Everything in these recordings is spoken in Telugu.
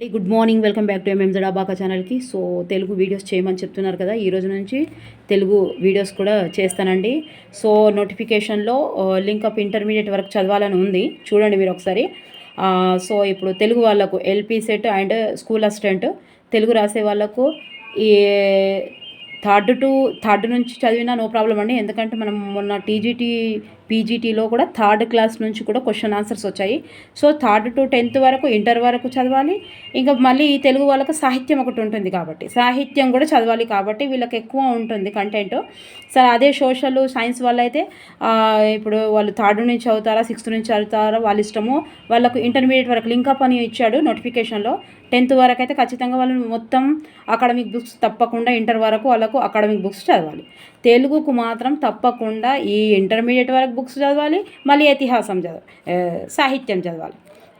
Good morning welcome back to M M జడాబాకా ఛానల్కి సో తెలుగు వీడియోస్ చేయమని చెప్తున్నారు కదా. ఈ రోజు నుంచి తెలుగు వీడియోస్ కూడా చేస్తానండి. సో నోటిఫికేషన్లో లింక్ అప్ ఇంటర్మీడియట్ వరకు చదవాలని ఉంది. చూడండి మీరు ఒకసారి. Uh, సో ఇప్పుడు తెలుగు వాళ్ళకు L P set and school assistant Telugu రాసే వాళ్ళకు ఈ థర్డ్ టు థర్డ్ నుంచి చదివినా నో ప్రాబ్లం అండి. ఎందుకంటే మనం మొన్న టీజీటీ పీజీటీలో కూడా థర్డ్ క్లాస్ నుంచి కూడా క్వశ్చన్ ఆన్సర్స్ వచ్చాయి. సో థర్డ్ టు టెన్త్ వరకు ఇంటర్ వరకు చదవాలి. ఇంకా మళ్ళీ ఈ తెలుగు వాళ్ళకు సాహిత్యం ఒకటి ఉంటుంది కాబట్టి సాహిత్యం కూడా చదవాలి కాబట్టి వీళ్ళకి ఎక్కువ ఉంటుంది కంటెంట్ సరే అదే సోషల్ సైన్స్ వల్ల అయితే ఇప్పుడు వాళ్ళు థర్డ్ నుంచి చదువుతారా సిక్స్త్ నుంచి చదువుతారా వాళ్ళ ఇష్టము. వాళ్ళకు ఇంటర్మీడియట్ వరకు లింకప్ అని ఇచ్చాడు నోటిఫికేషన్లో టెన్త్ వరకు అయితే ఖచ్చితంగా వాళ్ళు మొత్తం అకాడమిక్ బుక్స్ తప్పకుండా ఇంటర్ వరకు వాళ్ళకు అకాడమిక్ బుక్స్ చదవాలి. తెలుగుకు మాత్రం తప్పకుండా ఈ ఇంటర్మీడియట్ వరకు బుక్స్ చదవాలి మళ్ళీ ఇతిహాసం చదవ సాహిత్యం చదవాలి.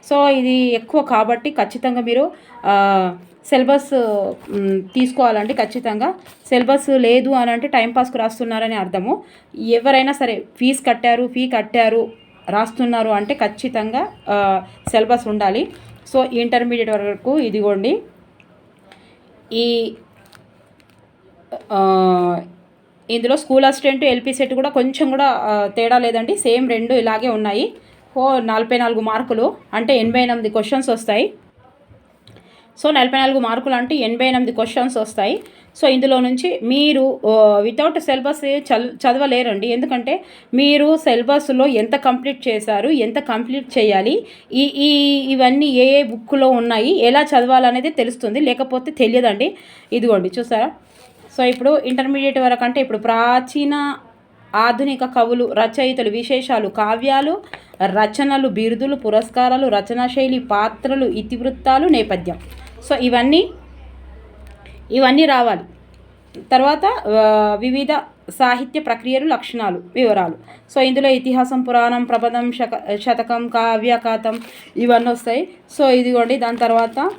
సో ఇది ఎక్కువ కాబట్టి ఖచ్చితంగా మీరు సిలబస్ తీసుకోవాలంటే తీసుకోవాలండి ఖచ్చితంగా సిలబస్ లేదు అని అంటే టైంపాస్కు రాస్తున్నారని అర్థము. ఎవరైనా సరే ఫీజు కట్టారు ఫీ కట్టారు రాస్తున్నారు అంటే ఖచ్చితంగా సిలబస్ ఉండాలి. సో ఇంటర్మీడియట్ వరకు ఇదిగోండి. ఈ ఇందులో స్కూల్ అసిస్టెంట్ ఎల్పీ సెట్ కూడా కొంచెం కూడా తేడా లేదండి. సేమ్ రెండు ఇలాగే ఉన్నాయి. ఓ నలభై నాలుగు మార్కులు అంటే ఎనభై ఎనిమిది క్వశ్చన్స్ వస్తాయి. సో నలభై నాలుగు మార్కులు అంటే ఎనభై ఎనిమిది క్వశ్చన్స్ వస్తాయి. సో ఇందులో నుంచి మీరు వితౌట్ సిలబస్ చదవలేరండి. ఎందుకంటే మీరు సిలబస్లో ఎంత కంప్లీట్ చేశారు ఎంత కంప్లీట్ చేయాలి ఈ ఈ ఇవన్నీ ఏ ఏ బుక్లో ఉన్నాయి ఎలా చదవాలనేది తెలుస్తుంది. లేకపోతే తెలియదండి. ఇదిగోండి చూసారా? సో ఇప్పుడు ఇంటర్మీడియట్ వరకు అంటే ఇప్పుడు ప్రాచీన ఆధునిక కవులు రచయితలు విశేషాలు కావ్యాలు రచనలు బిరుదులు పురస్కారాలు రచనా శైలి పాత్రలు ఇతివృత్తాలు నేపథ్యం. సో ఇవన్నీ ఇవన్నీ రావాలి. తర్వాత వివిధ సాహిత్య ప్రక్రియలు లక్షణాలు వివరాలు. సో ఇందులో ఇతిహాసం పురాణం ప్రబంధం శక శతకం కావ్యకాతం ఇవన్నీ వస్తాయి. సో ఇదిగోండి దాని తర్వాత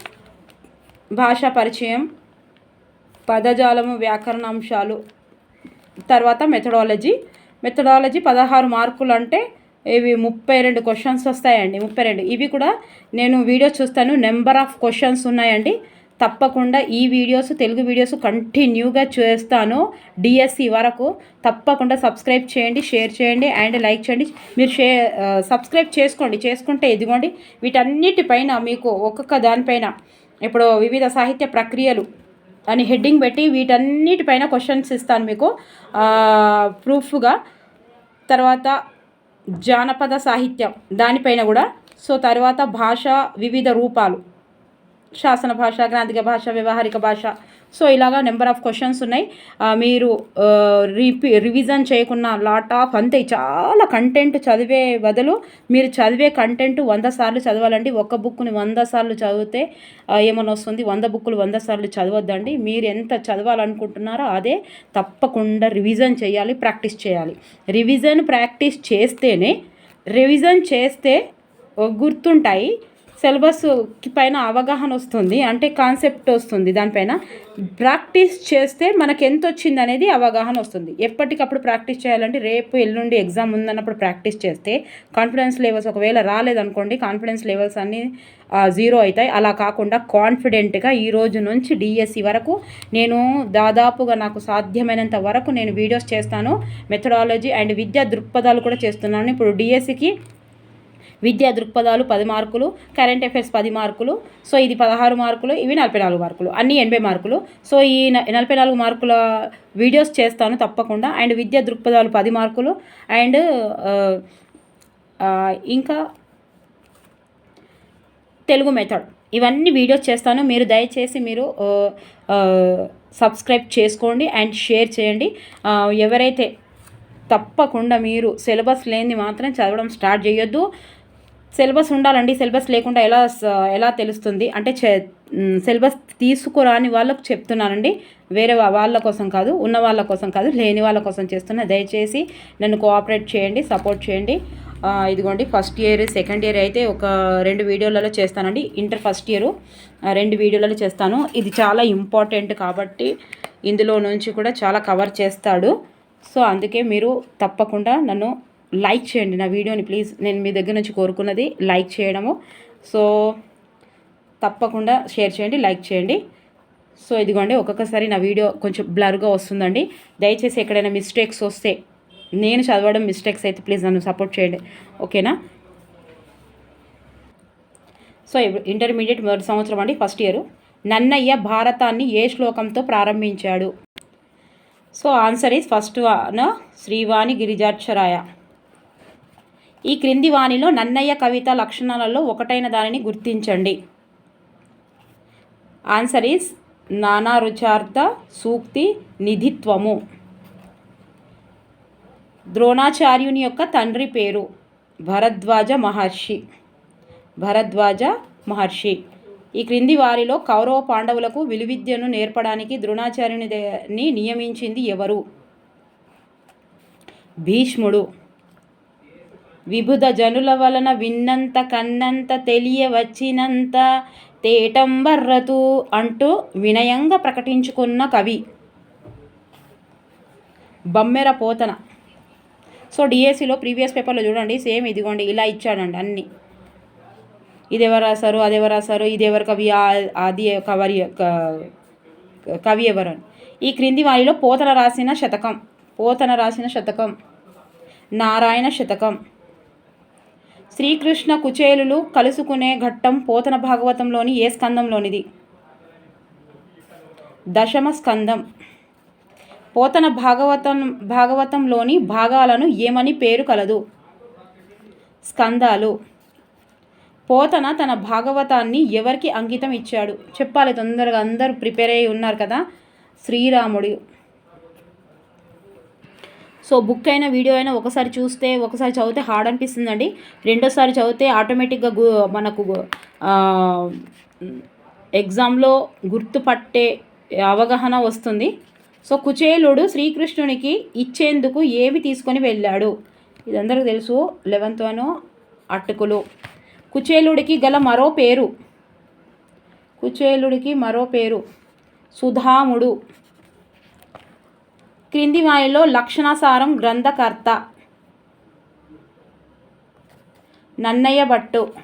భాషా పరిచయం పదజాలము వ్యాకరణ అంశాలు తర్వాత మెథడాలజీ మెథడాలజీ పదహారు మార్కులు అంటే ఇవి ముప్పై రెండు క్వశ్చన్స్ వస్తాయండి ముప్పై రెండు. ఇవి కూడా నేను వీడియో చూస్తాను నెంబర్ ఆఫ్ క్వశ్చన్స్ ఉన్నాయండి. తప్పకుండా ఈ వీడియోస్ తెలుగు వీడియోస్ కంటిన్యూగా చేస్తాను డిఎస్సి వరకు. తప్పకుండా సబ్స్క్రైబ్ చేయండి షేర్ చేయండి అండ్ లైక్ చేయండి. మీరు షే సబ్స్క్రైబ్ చేసుకోండి చేసుకుంటే ఇదిగోండి. వీటన్నిటిపైన మీకు ఒక్కొక్క దానిపైన ఇప్పుడు వివిధ సాహిత్య ప్రక్రియలు అని హెడ్డింగ్ పెట్టి వీటన్నిటిపైన క్వశ్చన్స్ ఇస్తాను మీకు. ప్రూఫ్గా. తర్వాత జానపద సాహిత్యం దానిపైన కూడా. సో తర్వాత భాష వివిధ రూపాలు. శాసన భాష గ్రాంధిక భాష వ్యవహారిక భాష. సో ఇలాగా నెంబర్ ఆఫ్ క్వశ్చన్స్ ఉన్నాయి. మీరు రిపీ రివిజన్ చేయకున్న లాట్ ఆఫ్ అంతే. చాలా కంటెంట్ చదివే బదులు మీరు చదివే కంటెంట్ వంద సార్లు చదవాలండి. ఒక్క బుక్ని వంద సార్లు చదివితే ఏమైనా వస్తుంది? వంద బుక్కులు వంద సార్లు చదవద్దండి. మీరు ఎంత చదవాలనుకుంటున్నారో అదే తప్పకుండా రివిజన్ చేయాలి ప్రాక్టీస్ చేయాలి. రివిజన్ ప్రాక్టీస్ చేస్తేనే రివిజన్ చేస్తే గుర్తుంటాయి. సిలబస్ పైన అవగాహన వస్తుంది అంటే కాన్సెప్ట్ వస్తుంది దానిపైన. ప్రాక్టీస్ చేస్తే మనకు ఎంత వచ్చింది అనేది అవగాహన వస్తుంది. ఎప్పటికప్పుడు ప్రాక్టీస్ చేయాలంటే రేపు ఎల్లుండి ఎగ్జామ్ ఉందన్నప్పుడు ప్రాక్టీస్ చేస్తే కాన్ఫిడెన్స్ లెవెల్స్ ఒకవేళ రాలేదనుకోండి కాన్ఫిడెన్స్ లెవెల్స్ అన్నీ జీరో అవుతాయి. అలా కాకుండా కాన్ఫిడెంట్గా ఈ రోజు నుంచి డిఎస్సి వరకు నేను దాదాపుగా నాకు సాధ్యమైనంత వరకు నేను వీడియోస్ చేస్తాను. మెథడాలజీ అండ్ విద్యా దృక్పథాలు కూడా చేస్తున్నాను. ఇప్పుడు డిఎస్సికి విద్యా దృక్పథాలు పది మార్కులు కరెంట్ అఫైర్స్ పది మార్కులు సో ఇది పదహారు మార్కులు ఇవి నలభై నాలుగు మార్కులు అన్నీ ఎనభై మార్కులు. సో ఈ నలభై నాలుగు మార్కుల వీడియోస్ చేస్తాను తప్పకుండా. అండ్ విద్యా దృక్పథాలు పది మార్కులు. అండ్ ఇంకా తెలుగు మెథడ్ ఇవన్నీ వీడియోస్ చేస్తాను. మీరు దయచేసి మీరు సబ్స్క్రైబ్ చేసుకోండి అండ్ షేర్ చేయండి. ఎవరైతే తప్పకుండా మీరు సిలబస్ లేనిది మాత్రం చదవడం స్టార్ట్ చేయొద్దు. సిలబస్ ఉండాలండి. సిలబస్ లేకుండా ఎలా ఎలా తెలుస్తుంది? అంటే చె సిలబస్ తీసుకురాని వాళ్ళకు చెప్తున్నానండి. వేరే వాళ్ళ కోసం కాదు ఉన్న వాళ్ళ కోసం కాదు లేని వాళ్ళ కోసం చేస్తున్నా. దయచేసి నన్ను కోఆపరేట్ చేయండి సపోర్ట్ చేయండి. ఇదిగోండి ఫస్ట్ ఇయర్ సెకండ్ ఇయర్ అయితే ఒక రెండు వీడియోలలో చేస్తానండి. ఇంటర్ ఫస్ట్ ఇయర్ రెండు వీడియోలలో చేస్తాను. ఇది చాలా ఇంపార్టెంట్ కాబట్టి ఇందులో నుంచి కూడా చాలా కవర్ చేస్తాడు. సో అందుకే మీరు తప్పకుండా నన్ను లైక్ చేయండి నా వీడియోని ప్లీజ్. నేను మీ దగ్గర నుంచి కోరుకున్నది లైక్ చేయడము. సో తప్పకుండా షేర్ చేయండి లైక్ చేయండి. సో ఇదిగోండి ఒక్కొక్కసారి నా వీడియో కొంచెం బ్లర్గా వస్తుందండి. దయచేసి ఎక్కడైనా మిస్టేక్స్ వస్తే నేను చదవడం మిస్టేక్స్ అయితే ప్లీజ్ నన్ను సపోర్ట్ చేయండి. ఓకేనా? సో ఇప్పుడు ఇంటర్మీడియట్ మొదటి సంవత్సరం అండి ఫస్ట్ ఇయర్ నన్నయ్య భారతాన్ని ఏ శ్లోకంతో ప్రారంభించాడు? So answer is first one Srivani గిరిజాక్షరాయ. ఈ క్రింది వాణిలో నన్నయ్య కవిత లక్షణాలలో ఒకటైన దానిని గుర్తించండి. ఆన్సర్ ఈస్ నానారుచార్థ సూక్తి నిధిత్వము. ద్రోణాచార్యుని యొక్క తండ్రి పేరు భరద్వాజ మహర్షి. భరద్వాజ మహర్షి. ఈ క్రింది వారిలో కౌరవ పాండవులకు విలువిద్యను నేర్పడానికి ద్రోణాచార్యుని నియమించింది ఎవరు? భీష్ముడు. విబుధ జనుల వలన విన్నంత కన్నంత తెలియవచ్చినంత తేటంబర్రతు అంటూ వినయంగా ప్రకటించుకున్న కవి. బమ్మెర పోతన. సో డిఎస్సిలో ప్రీవియస్ పేపర్లో చూడండి సేమ్ ఇదిగోండి ఇలా ఇచ్చాడండి అన్నీ. ఇది ఎవరు రాశారు అది ఎవరు రాశారు ఇది ఎవరు కవి అది కవరి కవి ఎవరు అని. ఈ క్రింది వారిలో పోతన రాసిన శతకం పోతన రాసిన శతకం నారాయణ శతకం. శ్రీకృష్ణ కుచేలులు కలుసుకునే ఘట్టం పోతన భాగవతంలోని ఏ స్కందంలోనిది? దశమ స్కందం. పోతన భాగవతం భాగవతంలోని భాగాలను ఏమని పేరు కలదు? స్కందాలు. పోతన తన భాగవతాన్ని ఎవరికి అంకితం ఇచ్చాడు? చెప్పాలి తొందరగా అందరూ ప్రిపేర్ అయ్యి ఉన్నారు కదా? శ్రీరాముడు. సో బుక్ అయిన వీడియో అయినా ఒకసారి చూస్తే ఒకసారి చదివితే హార్డ్ అనిపిస్తుందండి. రెండోసారి చదివితే ఆటోమేటిక్గా గు మనకు ఎగ్జామ్లో గుర్తుపట్టే అవగాహన వస్తుంది. సో కుచేలుడు శ్రీకృష్ణునికి ఇచ్చేందుకు ఏమి తీసుకొని వెళ్ళాడు? ఇదందరికీ తెలుసు. లెవెన్త్ వన్ అటుకులు. కుచేలుడికి గల మరో పేరు. కుచేలుడికి మరో పేరు. సుధాముడు. క్రింది వాయిలో లక్షణసారం గ్రంథకర్త. నన్నయ్య భట్టు.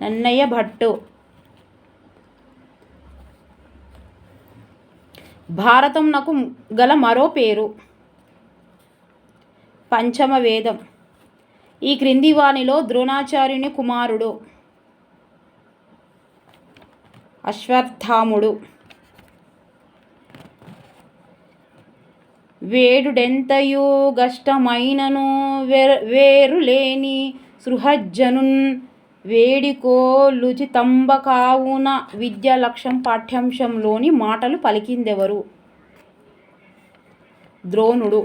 నన్నయ్య భట్టు. భారతం నాకు గల మరో పేరు. పంచమ వేదం. ఈ క్రింది వాణిలో ద్రోణాచార్యుని కుమారుడు. అశ్వత్థాముడు వేడుడెంతయు గష్టమైనను వేరులేని సృహజ్జనున్ వేడికోలుచితంబ కావున విద్యా లక్ష్యం పాఠ్యాంశంలోని మాటలు పలికిందెవరు? ద్రోణుడు.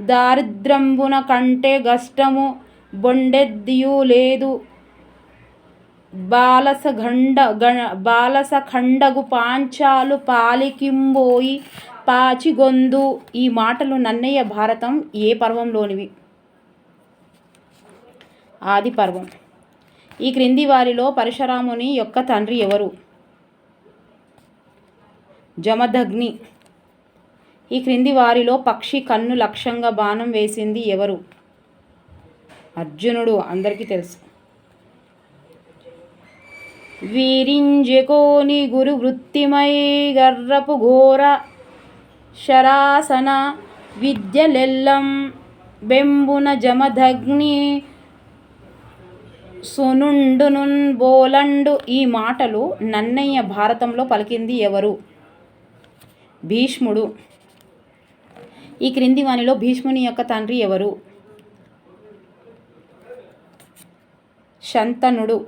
దారిద్రంబున కంటే గష్టము బొండెద్దియు లేదు. బాలసఖండ బాలసఖండగు పాంచాలు పాలికింబోయి పాచిగొందు. ఈ మాటలు నన్నయ్య భారతం ఏ పర్వంలోనివి? ఆది పర్వం. ఈ క్రింది వారిలో పరశురాముని యొక్క తండ్రి ఎవరు? జమదగ్ని. ఈ క్రింది వారిలో పక్షి కన్ను లక్ష్యంగా బాణం వేసింది ఎవరు? అర్జునుడు అందరికీ తెలుసు. వీరింజకోని గురు వృత్తిమై గర్రపు ఘోర శరాసన విద్యలెల్లం బెంబున జమదగ్ని సునుండునున్ బోలండు ఈ మాటలు నన్నయ్య భారతంలో పలికింది ఎవరు? భీష్ముడు. ఈ క్రింది వానిలో భీష్ముని యొక్క తండ్రి ఎవరు? శంతనుడు.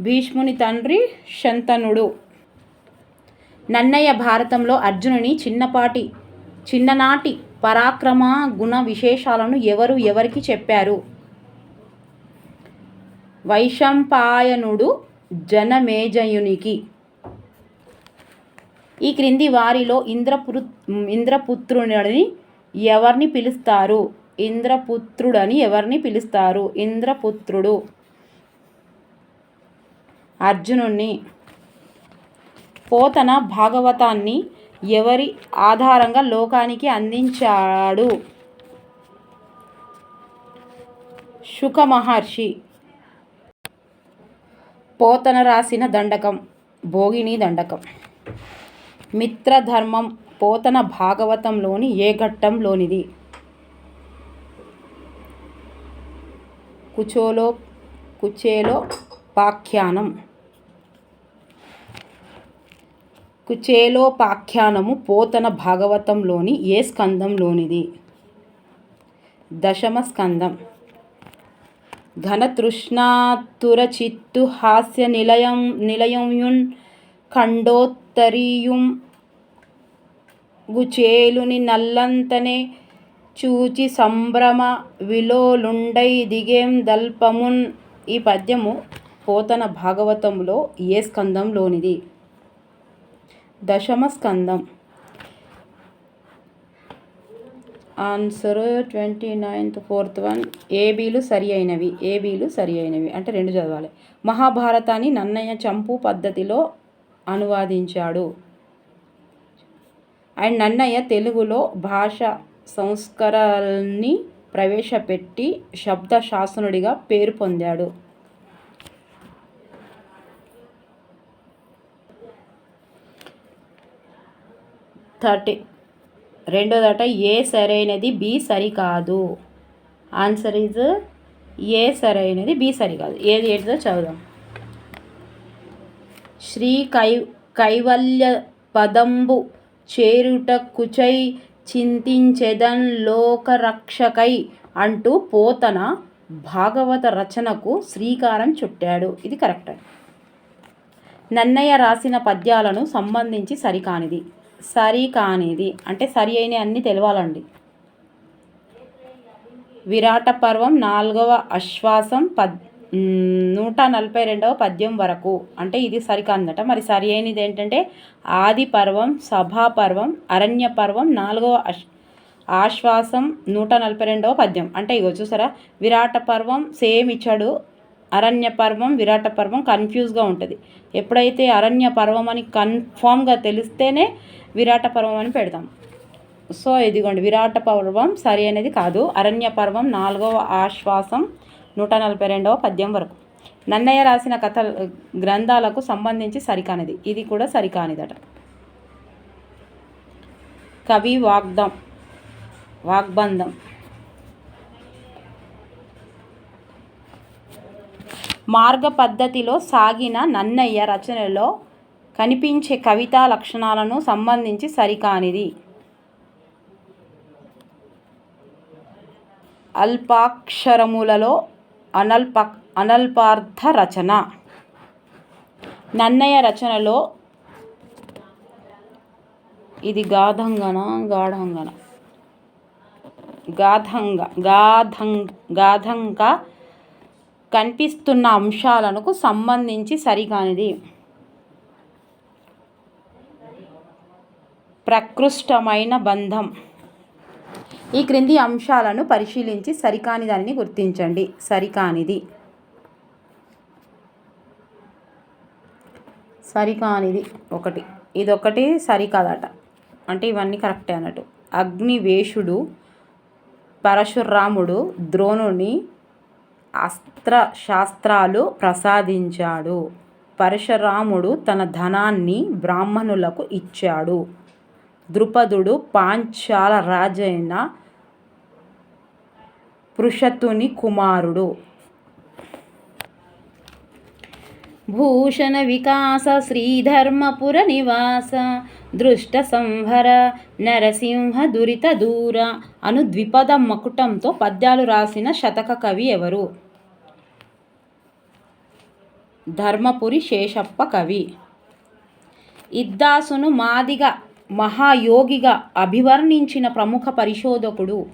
భీష్ముని తండ్రి శంతనుడు. నన్నయ్య భారతంలో అర్జునుని చిన్నపాటి చిన్ననాటి పరాక్రమ గుణ విశేషాలను ఎవరు ఎవరికి చెప్పారు? వైశంపాయనుడు జనమేజయునికి. ఈ క్రింది వారిలో ఇంద్రపురు ఇంద్రపుత్రుడని ఎవరిని పిలుస్తారు? ఇంద్రపుత్రుడని ఎవరిని పిలుస్తారు? ఇంద్రపుత్రుడు. అర్జునుణ్ణి. పోతన భాగవతాన్ని ఎవరి ఆధారంగా లోకానికి అందించాడు? శుక మహర్షి. పోతన రాసిన దండకం భోగిని దండకం. మిత్రధర్మం పోతన భాగవతంలోని ఏ ఘట్టంలోనిది? కుచోలో కుచేలో పాఖ్యానం కుచేలోపాఖ్యానము పోతన భాగవతంలోని ఏ స్కందంలోనిది? దశమ స్కందం. ఘనతృష్ణాతురచిత్తు హాస్య నిలయం నిలయంయున్ ఖండోత్తరీయుం గుచేలుని నల్లంతనే చూచి సంభ్రమ విలోలుండై దిగేం దల్పమున్ ఈ పద్యము పోతన భాగవతంలో ఏ స్కందంలోనిది? దశమ స్కందం answer twenty ninth fourth one ఏబీలు సరి అయినవి ఏబీలు సరి అయినవి అంటే రెండు చదవాలి. మహాభారతాన్ని నన్నయ్య చంపు పద్ధతిలో అనువాదించాడు. అండ్ నన్నయ్య తెలుగులో భాష సంస్కరణని ప్రవేశపెట్టి శబ్ద శాసనుడిగా పేరు పొందాడు. థర్టీ. రెండోదట ఏ సరైనది బి సరికాదు. ఆన్సర్ ఈజ్ ఏ సరైనది బి సరికాదు. ఏది ఏంటిదో చదువుదాం. శ్రీ కై కైవల్య పదంబు చేరుట కుచై చింతించెదన్ లోకరక్షకై అంటూ పోతన భాగవత రచనకు శ్రీకారం చుట్టాడు. ఇది కరెక్ట్. నన్నయ్య రాసిన పద్యాలను సంబంధించి సరికానిది. సరికానిది అంటే సరి అయిన అన్ని తెలవాలండి. విరాట పర్వం నాలుగవ అశ్వాసం పద్ నూట నలభై రెండవ పద్యం వరకు. అంటే ఇది సరికాందట మరి సరి అయినది ఏంటంటే ఆది పర్వం సభా పర్వం అరణ్య పర్వం నాలుగవ అశ్ ఆశ్వాసం నూట నలభై రెండవ పద్యం. అంటే ఇగో చూసారా? విరాట పర్వం సేమ్ ఇచ్చాడు అరణ్య పర్వం విరాట పర్వం కన్ఫ్యూజ్గా ఉంటుంది. ఎప్పుడైతే అరణ్య పర్వం అని కన్ఫామ్గా తెలిస్తేనే విరాట పర్వం అని పెడతాం. సో ఇదిగోండి విరాట పర్వం సరి అనేది కాదు. అరణ్య పర్వం నాలుగవ ఆశ్వాసం నూట నలభై రెండవ పద్యం వరకు. నన్నయ్య రాసిన కథ గ్రంథాలకు సంబంధించి సరికానిది. ఇది కూడా సరికానిదట. కవి వాగ్దం వాగ్బంధం. మార్గ పద్ధతిలో సాగిన నన్నయ్య రచనలో కనిపించే కవితా లక్షణాలను సంబంధించి సరికానిది. అల్పాక్షరములలో అనల్ప అనల్పార్థ రచన. నన్నయ్య రచనలో ఇది గాధంగన గాఢంగన? గాధంగ గాధం గాధంక కనిపిస్తున్న అంశాలకు సంబంధించి సరికానిది ప్రకృష్టమైన బంధం. ఈ క్రింది అంశాలను పరిశీలించి సరికాని దానిని గుర్తించండి. సరికానిది. సరికానిది ఒకటి. ఇదొకటి సరికాదట. అంటే ఇవన్నీ కరెక్టే అన్నట్టు. అగ్నివేషుడు పరశురాముడు ద్రోణుని అస్త్ర శాస్త్రాలు ప్రసాదించాడు. పరశురాముడు తన ధనాన్ని బ్రాహ్మణులకు ఇచ్చాడు. ద్రుపదుడు పాంచాల రాజైన పృషతుని కుమారుడు. భూషణ వికాస శ్రీధర్మపుర నివాస దృష్ట సంహర నరసింహ దురిత దూర అను ద్విపద మకుటంతో పద్యాలు రాసిన శతక కవి ఎవరు? ధర్మపురి శేషప్ప కవి. ఇద్దాసును మాదిగ మహాయోగిగా అభివర్ణించిన ప్రముఖ పరిశోధకుడు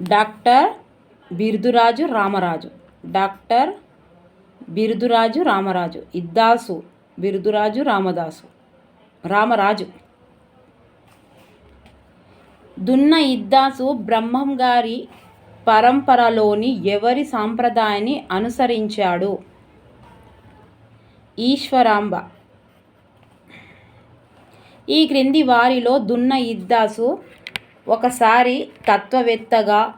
డాక్టర్ బిర్దురాజు రామరాజు. డాక్టర్ బిరుదురాజు రామరాజు. ఇద్దాసు బిరుదురాజు రామదాసు. రామరాజు. దున్న ఇద్దాసు బ్రహ్మం గారి పరంపరలోని ఎవరి సాంప్రదాయాన్ని అనుసరించాడు? ఈశ్వరాంబ. ఈ క్రింది వారిలో దున్న ఇద్దాసు ఒకసారి తత్వవేత్తగా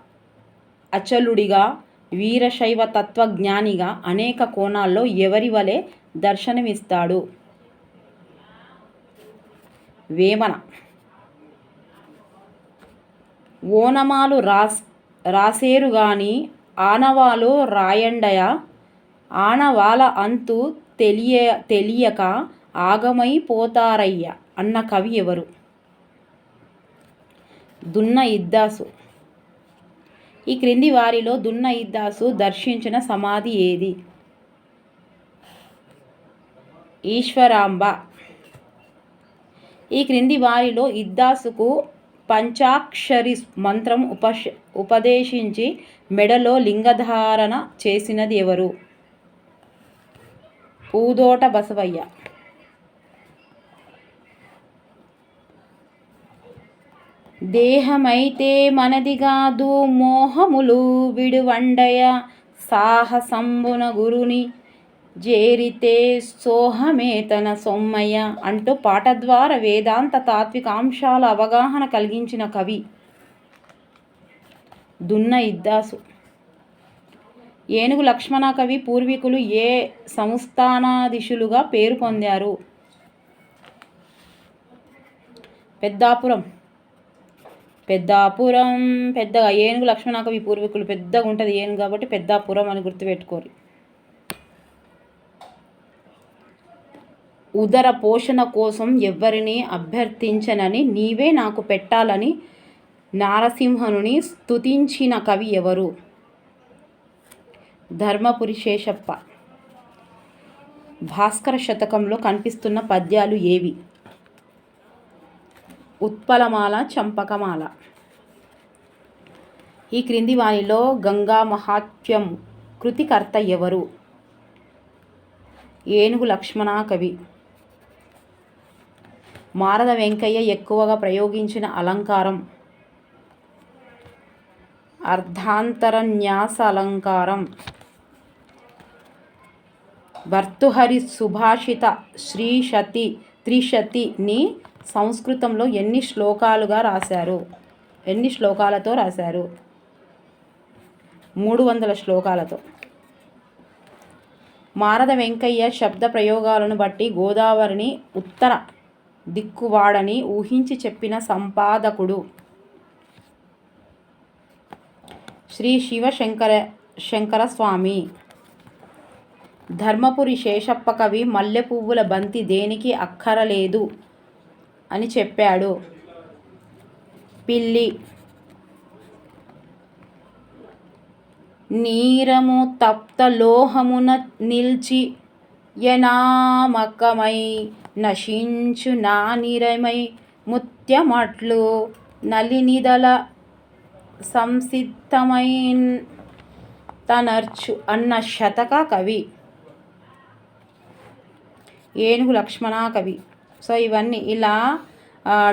అచలుడిగా వీరశైవ తత్వజ్ఞానిగా అనేక కోణాల్లో ఎవరి వలె దర్శనమిస్తాడు? వేమన. ఓనమాలు రాస్ రాసేరు గాని ఆనవాలు రాయండయ ఆనవాల అంతు తెలియ తెలియక ఆగమైపోతారయ్య అన్న కవి ఎవరు? దున్న ఇద్దాసు. ఈ క్రింది వారిలో దున్న ఇద్దాసు దర్శించిన సమాధి ఏది? ఈశ్వరాంబ. ఈ క్రింది వారిలో ఇద్దాసుకు పంచాక్షరి మంత్రం ఉపశ ఉపదేశించి మెడలో లింగధారణ చేసినది ఎవరు? పూదోట బసవయ్య. దేహమైతే మనది కాదు మోహములు విడువండయ సాహసంబున గురుని జేరితే సోహమే తన సొమ్మయ్య అంటూ పాట ద్వారా వేదాంత తాత్విక అంశాల అవగాహన కలిగించిన కవి దున్న ఇద్దాసు. ఏనుగు లక్ష్మణ కవి పూర్వీకులు ఏ సంస్థానాదిశులుగా పేరు పొందారు? పెద్దాపురం. పెద్దాపురం పెద్దగా ఏనుగు లక్ష్మణ కవి పూర్వీకులు పెద్దగా ఉంటుంది ఏనుగు కాబట్టి పెద్దాపురం అని గుర్తుపెట్టుకోరు. ఉదర పోషణ కోసం ఎవ్వరిని అభ్యర్థించనని నీవే నాకు పెట్టాలని నారసింహనుని స్తుతించిన కవి ఎవరు? ధర్మపురి శేషప్ప భాస్కర శతకంలో కనిపిస్తున్న పద్యాలు ఏవి? ఉత్పలమాల చంపకమాల. ఈ క్రింది వాణిలో గంగా మహాత్మ్యం కృతికర్త ఎవరు? ఏనుగు లక్ష్మణ కవి. మారద వెంకయ్య ఎక్కువగా ప్రయోగించిన అలంకారం. అర్ధాంతరన్యాస అలంకారం. భర్తుహరి సుభాషిత శ్రీశతి త్రిశతిని సంస్కృతంలో ఎన్ని శ్లోకాలుగా రాశారు? ఎన్ని శ్లోకాలతో రాశారు? మూడు వందల శ్లోకాలతో. మారద వెంకయ్య శబ్ద ప్రయోగాలను బట్టి గోదావరిని ఉత్తర దిక్కువాడని ఊహించి చెప్పిన సంపాదకుడు. శ్రీ శివశంకర శంకరస్వామి. ధర్మపురి శేషప్ప కవి మల్లె పువ్వుల బంతి దేనికి అక్కరలేదు అని చెప్పాడు. పిల్లి. నీరము తప్త లోహమున నిల్చి యనామకమై నశించు నా నిరమై ముత్యమట్లు నలినిదల సంసిద్ధమైన్ తనర్చు అన్న శతక కవి. ఏనుగు లక్ష్మణ కవి. సో ఇవన్నీ ఇలా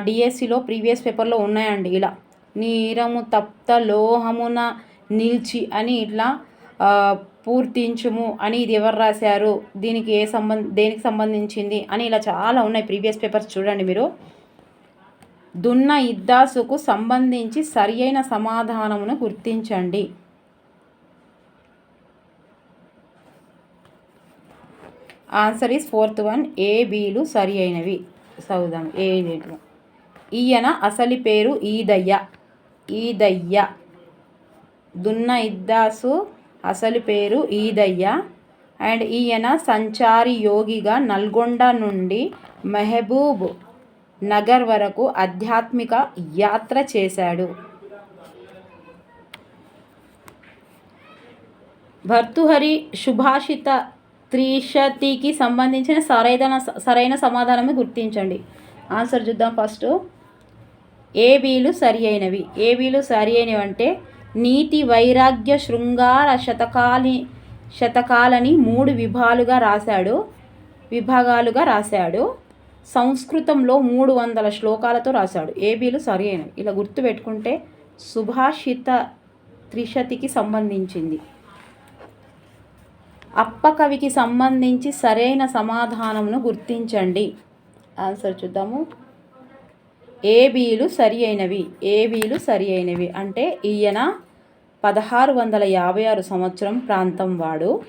డిఎస్సిలో ప్రీవియస్ పేపర్లో ఉన్నాయండి. ఇలా నీరము తప్త లోహమున నిల్చి అని ఇట్లా పూర్తించుము అని ఇది ఎవరు రాశారు? దీనికి ఏ సంబంధ దేనికి సంబంధించింది? అని ఇలా చాలా ఉన్నాయి ప్రీవియస్ పేపర్స్ చూడండి మీరు. దున్న ఇద్దాసుకు సంబంధించి సరి అయిన సమాధానమును గుర్తించండి. ఆన్సర్ ఈస్ ఫోర్త్ వన్ ఏబీలు సరి అయినవి. చదువుదాం. ఏ ఈయన అసలి పేరు ఈదయ్య. ఈదయ్య. దున్న ఇద్దాసు అసలు పేరు ఈదయ్య. అండ్ ఈయన సంచారి యోగిగా నల్గొండ నుండి మెహబూబ్ నగర్ వరకు ఆధ్యాత్మిక యాత్ర చేశాడు. భర్తుహరి శుభాషిత త్రిశతికి సంబంధించిన సరైన సరైన సమాధానమే గుర్తించండి. ఆన్సర్ చూద్దాం ఫస్ట్. ఏబీలు సరి అయినవి. ఏబీలు సరి అయినవి అంటే నీతి వైరాగ్య శృంగార శతకాలి శతకాలని మూడు విభాలుగా రాశాడు. విభాగాలుగా రాశాడు. సంస్కృతంలో మూడు వందల శ్లోకాలతో రాశాడు. ఏబీలు సరి అయినవి. ఇలా గుర్తుపెట్టుకుంటే సుభాషిత త్రిశతికి సంబంధించింది. అప్పకవికి సంబంధించి సరైన సమాధానమును గుర్తించండి. ఆన్సర్ చూద్దాము. ఏబీలు సరి అయినవి ఏబీలు సరి అయినవి అంటే ఈయన పదహారు వందల యాభై ఆరు సంవత్సరం ప్రాంతం వాడు.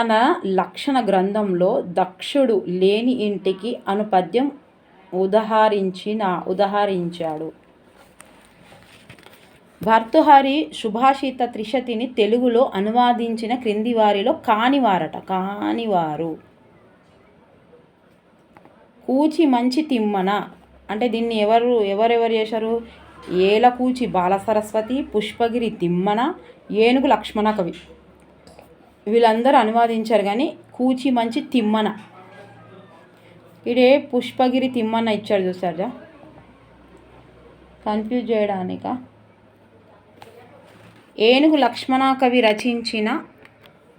తన లక్షణ గ్రంథంలో దక్షుడు లేని ఇంటికి అనుపద్యం ఉదహరించిన ఉదహరించాడు. భర్తుహరి సుభాషిత త్రిశతిని తెలుగులో అనువాదించిన క్రింది వారిలో కానివారట కానివారు. కూచి మంచి తిమ్మన అంటే దీన్ని ఎవరు ఎవరెవరు చేశారు? ఏలకూచి బాలసరస్వతి పుష్పగిరి తిమ్మన ఏనుగు లక్ష్మణ కవి. వీళ్ళందరూ అనువాదించారు కానీ కూచి మంచి తిమ్మన. ఇడే పుష్పగిరి తిమ్మన్న ఇచ్చాడు చూసారా కన్ఫ్యూజ్ చేయడానిక? ఏనుగు లక్ష్మణ కవి రచించిన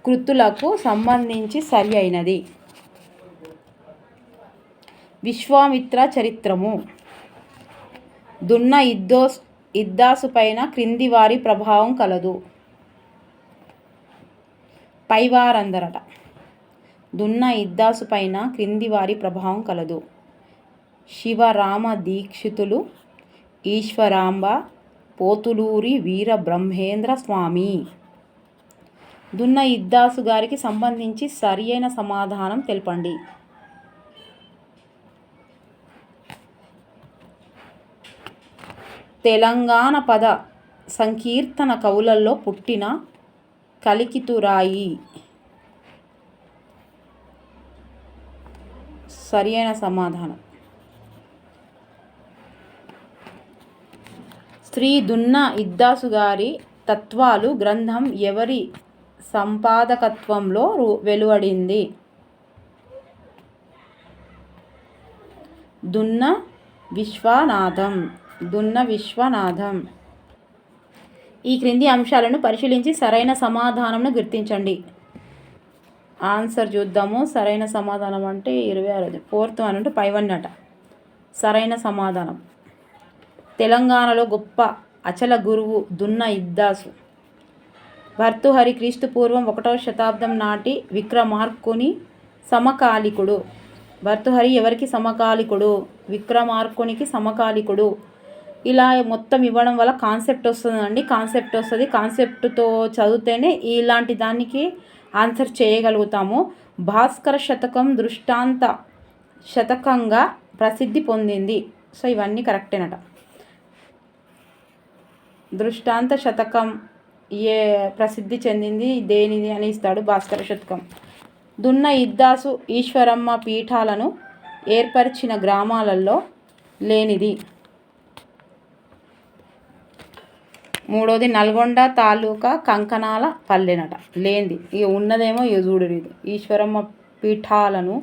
కృతులకు సంబంధించి సరి అయినది. విశ్వామిత్ర చరిత్రము. దున్న ఇద్దోస్ ఇద్దాసు పైన క్రింది వారి ప్రభావం కలదు. పైవారందరట. దున్న ఇద్దాసు పైన క్రింది వారి ప్రభావం కలదు. శివరామ దీక్షితులు ఈశ్వరాంబ పోతులూరి వీర బ్రహ్మేంద్ర స్వామి. దున్న ఇద్దాసు గారికి సంబంధించి సరియైన సమాధానం తెలపండి. తెలంగాణ పద సంకీర్తన కవులలో పుట్టిన కలికితురాయి. సరి అయిన సమాధానం. శ్రీ దున్న ఇద్దాసు గారి తత్వాలు గ్రంథం ఎవరి సంపాదకత్వంలో వెలువడింది? దున్న విశ్వనాథం. దున్న విశ్వనాథం. ఈ క్రింది అంశాలను పరిశీలించి సరైన సమాధానంను గుర్తించండి. ఆన్సర్ చూద్దాము. సరైన సమాధానం అంటే ఇరవై ఆరు ఫోర్త్ వన్ అంటే పై వన్ అట. సరైన సమాధానం. తెలంగాణలో గొప్ప అచల గురువు దున్న ఇద్దాసు. భర్తుహరి క్రీస్తు పూర్వం ఒకటవ శతాబ్దం నాటి విక్రమార్కుని సమకాలికుడు. భర్తుహరి ఎవరికి సమకాలికుడు? విక్రమార్కునికి సమకాలికుడు. ఇలా మొత్తం ఇవ్వడం వల్ల కాన్సెప్ట్ వస్తుందండి. కాన్సెప్ట్ వస్తుంది. కాన్సెప్ట్తో చదివితేనే ఇలాంటి దానికి ఆన్సర్ చేయగలుగుతాము. భాస్కర శతకం దృష్టాంత శతకంగా ప్రసిద్ధి పొందింది. సో ఇవన్నీ కరెక్టేనట. దృష్టాంత శతకం ఏ ప్రసిద్ధి చెందింది? దేనిది అని ఇస్తాడు భాస్కర శతకం. దున్న ఇద్దాసు ఈశ్వరమ్మ పీఠాలను ఏర్పరిచిన గ్రామాలలో లేనిది. మూడోది నల్గొండ తాలూకా కంకణాల పల్లెనట. లేనిది. ఇక ఉన్నదేమో ఇక చూడు ఇది ఈశ్వరమ్మ పీఠాలను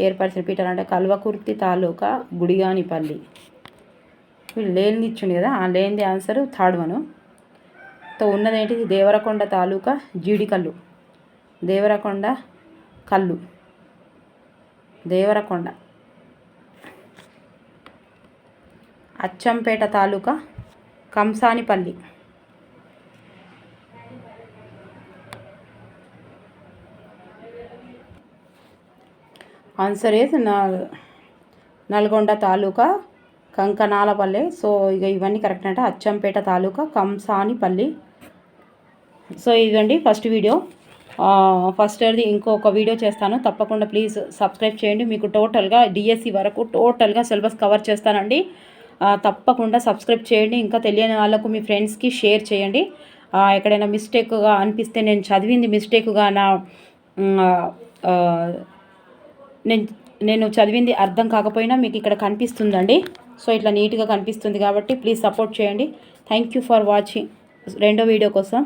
ఏర్పరిచిన పీఠాలు అంటే కల్వకుర్తి తాలూకా గుడిగానిపల్లి లేనిది ఇచ్చింది కదా. ఆ లేనిది ఆన్సర్ థర్డ్ వన్తో ఉన్నదేంటి? దేవరకొండ తాలూకా జీడికల్లు. దేవరకొండ కల్లు. Devarakonda. Achampet taluka Kamsanipalli. Answer is Nalgonda taluka Kankanalapalli so ఇక ఇవన్నీ కరెక్ట్ అంటే. అచ్చంపేట తాలూకా కంసానిపల్లి. సో ఇదండి ఫస్ట్ వీడియో ఫస్ట్ అది ఇంకొక వీడియో చేస్తాను. తప్పకుండా ప్లీజ్ సబ్స్క్రైబ్ చేయండి. మీకు టోటల్గా డిఎస్సి వరకు టోటల్గా సిలబస్ కవర్ చేస్తానండి. తప్పకుండా సబ్స్క్రైబ్ చేయండి. ఇంకా తెలియని వాళ్ళకు మీ ఫ్రెండ్స్కి షేర్ చేయండి. ఎక్కడైనా మిస్టేక్గా అనిపిస్తే నేను చదివింది మిస్టేక్గా నా నేను నేను చదివింది అర్థం కాకపోయినా మీకు ఇక్కడ కనిపిస్తుందండి. సో ఇట్లా నీట్గా కనిపిస్తుంది కాబట్టి ప్లీజ్ సపోర్ట్ చేయండి. Thank you for watching. రెండో వీడియో కోసం.